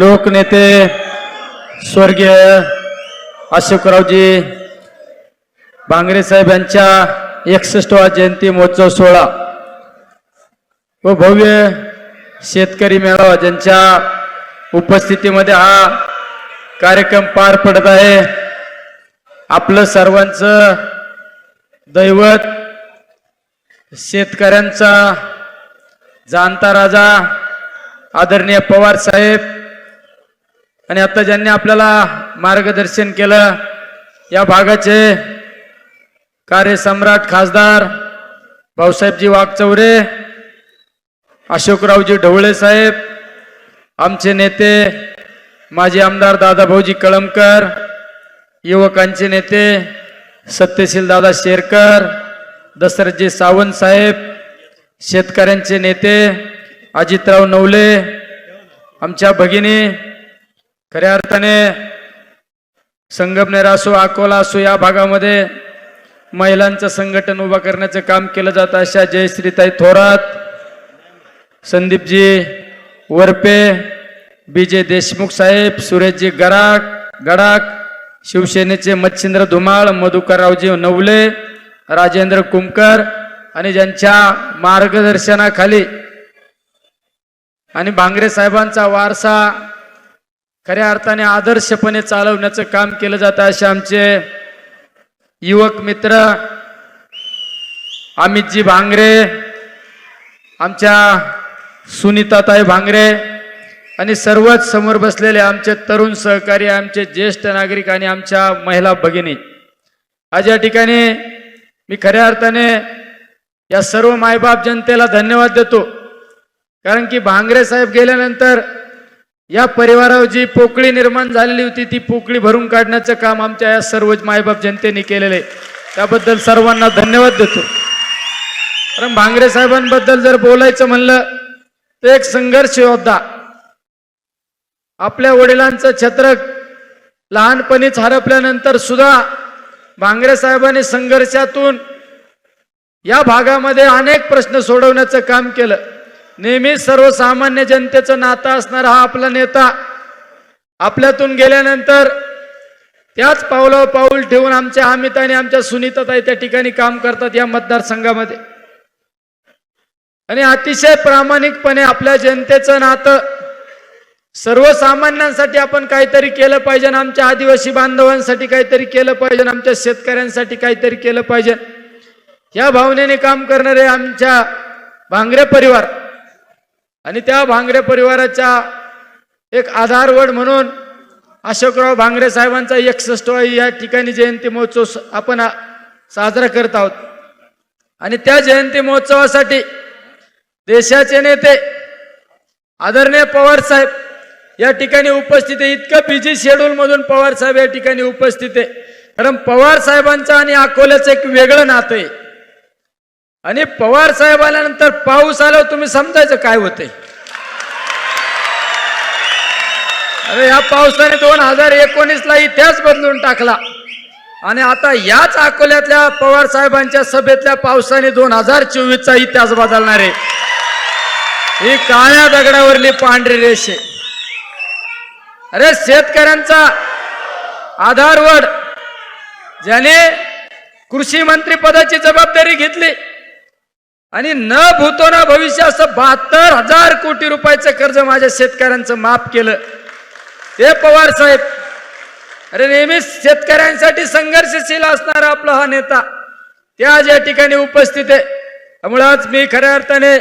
लोकनेते स्वर्गीय अशोकरावजी भांगरे साहेब यांच्या एकसष्टवा जयंती महोत्सव सोहळा व भव्य शेतकरी मेळावा ज्यांच्या उपस्थितीमध्ये हा कार्यक्रम पार पडत आहे. आपलं सर्वांचं दैवत शेतकऱ्यांचा जाणता राजा आदरणीय पवार साहेब आणि आता ज्यांनी आपल्याला मार्गदर्शन केलं या भागाचे कार्यसम्राट खासदार भाऊसाहेबजी वाघचौरे अशोकरावजी ढवळे साहेब आमचे नेते माजी आमदार दादाभाऊजी कळमकर युवकांचे नेते सत्यशील दादा शेरकर दशरथजी सावंत साहेब शेतकऱ्यांचे नेते अजितराव नवले आमच्या भगिनी खऱ्या अर्थाने संगमनेर असो अकोला असो या भागामध्ये महिलांचं संघटन उभं करण्याचं काम केलं जातं अशा जयश्रीताई थोरात संदीपजी वरपे बीजे देशमुख साहेब सुरेशजी गराक गडाक शिवसेनेचे मच्छिंद्र धुमाळ मधुकररावजी नवले राजेंद्र कुमकर आणि ज्यांच्या मार्गदर्शनाखाली आणि भांगरे साहेबांचा वारसा खऱ्या अर्थाने आदर्शपणे चालवण्याचं काम केलं जातं असे आमचे युवक मित्र अमितजी भांगरे आमच्या सुनीताताई भांगरे आणि सर्वच समोर बसलेले आमचे तरुण सहकारी आमचे ज्येष्ठ नागरिक आणि आमच्या महिला भगिनी. आज या ठिकाणी मी खऱ्या अर्थाने या सर्व मायबाप जनतेला धन्यवाद देतो. कारण की भांगरे साहेब गेल्यानंतर या परिवारावर जी पोकळी निर्माण झालेली होती ती पोकळी भरून काढण्याचं काम आमच्या या सर्व मायबाप जनतेने केलेलं आहे. त्याबद्दल सर्वांना धन्यवाद देतो. कारण भांगरे साहेबांबद्दल जर बोलायचं म्हणलं तर एक संघर्ष योद्धा आपल्या वडिलांचं छत्र लहानपणीच हरपल्यानंतर सुद्धा भांगरे साहेबांनी संघर्षातून या भागामध्ये अनेक प्रश्न सोडवण्याचं काम केलं. नेहमीच सर्वसामान्य जनतेचं नातं असणारा हा आपला नेता. आपल्यातून गेल्यानंतर त्याच पावलावर पाऊल ठेवून आमच्या अमिता आणि आमच्या सुनीताताई त्या ठिकाणी काम करतात या मतदारसंघामध्ये. आणि अतिशय प्रामाणिकपणे आपल्या जनतेचं नातं सर्वसामान्यांसाठी आपण काहीतरी केलं पाहिजे आणि आमच्या आदिवासी बांधवांसाठी काहीतरी केलं पाहिजे आणि आमच्या शेतकऱ्यांसाठी काहीतरी केलं पाहिजे. या भावनेने काम करणारे आमच्या भांगरे परिवार आणि त्या भांगरे परिवाराच्या एक आधारवड म्हणून अशोकराव भांगरे साहेबांचा एकसष्टवा या ठिकाणी जयंती महोत्सव आपण साजरा करत आहोत. आणि त्या जयंती महोत्सवासाठी देशाचे नेते आदरणीय पवार साहेब या ठिकाणी उपस्थित आहे. इतकं बिझी शेड्यूल मधून पवार साहेब या ठिकाणी उपस्थित आहे. कारण पवार साहेबांचं आणि अकोल्याचं एक वेगळं नातं आहे. आणि पवार साहेब आल्यानंतर पाऊस आल्यावर तुम्ही समजायचं काय होतंय? अरे या पावसाने दोन हजार एकोणीसला इतिहास बदलून टाकला. आणि आता याच अकोल्यातल्या पवार साहेबांच्या सभेतल्या पावसाने दोन हजार चोवीसचा इतिहास बदलणार आहे. ही काळ्या दगडावरली पांढरी रेषे. अरे शेतकऱ्यांचा आधारवड ज्याने कृषी मंत्री पदाची जबाबदारी घेतली आणि न भूतो ना भविष्य असं बहात्तर हजार कोटी रुपयाचं कर्ज माझ्या शेतकऱ्यांचं माफ केलं. ते पवार साहेब अरे नेहमीच शेतकऱ्यांसाठी संघर्षशील असणारा आपला हा नेता ते आज या ठिकाणी उपस्थित आहे. त्यामुळे आज मी खऱ्या अर्थाने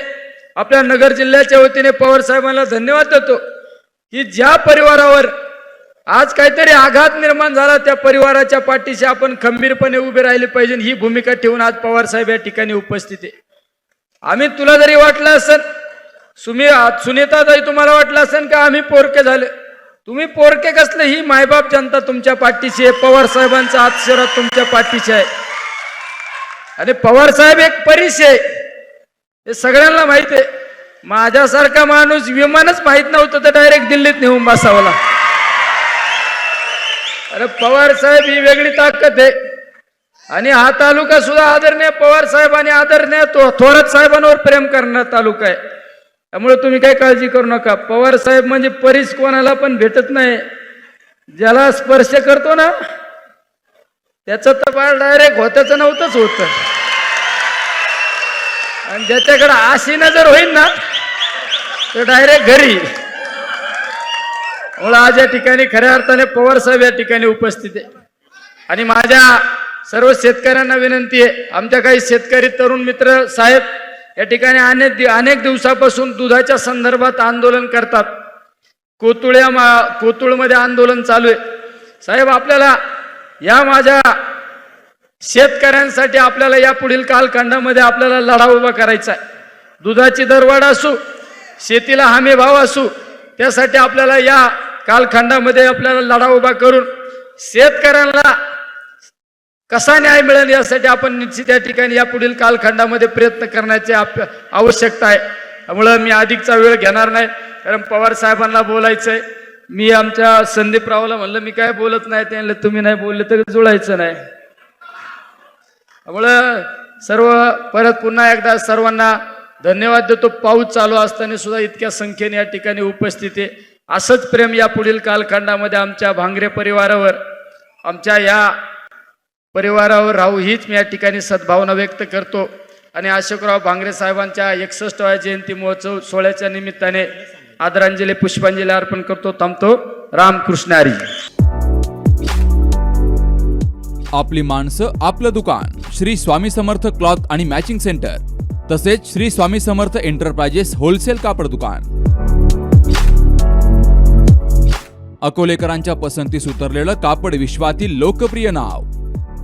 आपल्या नगर जिल्ह्याच्या वतीने पवार साहेबांना धन्यवाद देतो की ज्या परिवारावर आज काहीतरी आघात निर्माण झाला त्या परिवाराच्या पाठीशी आपण खंबीरपणे उभे राहिले पाहिजे. ही भूमिका ठेवून आज पवार साहेब या ठिकाणी उपस्थित आहे. आम्ही तुला जरी वाटलं असेल सुमी जरी तुम्हाला वाटलं असेल का आम्ही पोरके झाले? तुम्ही पोरके कसले? ही मायबाप जनता तुमच्या पाठीशी आहे. पवार साहेबांचा आशीर्वाद तुमच्या पाठीशी आहे. आणि पवार साहेब एक परीस आहे. हे सगळ्यांना माहीत आहे. माझ्यासारखा माणूस विमानच माहीत नव्हतं तर डायरेक्ट दिल्लीत नेऊन बसावला अरे पवार साहेब ही वेगळी ताकद आहे. आणि हा तालुका सुद्धा आदरणीय पवार साहेब आणि आदरणीय तो- थोरात साहेबांवर प्रेम करणारा तालुका आहे. त्यामुळे तुम्ही काही काळजी करू नका. पवार साहेब म्हणजे परीस कोणाला पण भेटत नाही. ज्याला स्पर्श करतो ना त्याचं तर डायरेक्ट होत्याचं नव्हतंच होतं. आणि ज्याच्याकडे आशी नजर होईल ना तर डायरेक्ट घरी आज या ठिकाणी खऱ्या अर्थाने पवार साहेब या ठिकाणी उपस्थित आहे. आणि माझ्या सर्व शेतकऱ्यांना विनंती आहे. आमच्या काही शेतकरी तरुण मित्र साहेब या ठिकाणी अनेक दि- अनेक दिवसापासून दुधाच्या संदर्भात आंदोलन करतात. कोतुळ्या मा कोतुळमध्ये आंदोलन चालू आहे. साहेब आपल्याला या माझ्या शेतकऱ्यांसाठी आपल्याला या पुढील कालखंडामध्ये आपल्याला लढा उभा करायचा आहे. दुधाची दरवाढ असू शेतीला हमी भाव असू त्यासाठी आपल्याला या कालखंडामध्ये आपल्याला लढा उभा करून शेतकऱ्यांना कसा न्याय मिळेल यासाठी आपण निश्चित या ठिकाणी या पुढील कालखंडामध्ये प्रयत्न करण्याची आप आवश्यकता आहे. त्यामुळं मी अधिकचा वेळ घेणार नाही. कारण पवार साहेबांना बोलायचं आहे मी आमच्या संदीप रावला म्हणलं मी काय बोलत नाही? त्यांना तुम्ही नाही बोलले तरी जुळायचं नाही. त्यामुळं सर्व परत पुन्हा एकदा सर्वांना धन्यवाद देतो. पाऊस चालू असताना सुद्धा इतक्या संख्येने या ठिकाणी उपस्थित आहे. असंच प्रेम या पुढील कालखंडामध्ये आमच्या भांगरे परिवारावर आमच्या या परिवारावर राहू हीच मी या ठिकाणी सद्भावना व्यक्त करतो. आणि अशोकराव भांगरे साहेबांच्या एकसष्टव्या जयंती महोत्सव सोहळ्याच्या निमित्ताने आदरांजली पुष्पांजली अर्पण करतो. थांबतो. रामकृष्ण हरी. आपली माणसं आपलं दुकान. श्री स्वामी समर्थ क्लॉथ आणि मॅचिंग सेंटर. तसेच श्री स्वामी समर्थ एंटरप्राइजेस होलसेल कापड दुकान. अकोलेकरांच्या पसंतीस उतरलेलं कापड विश्वातील लोकप्रिय नाव.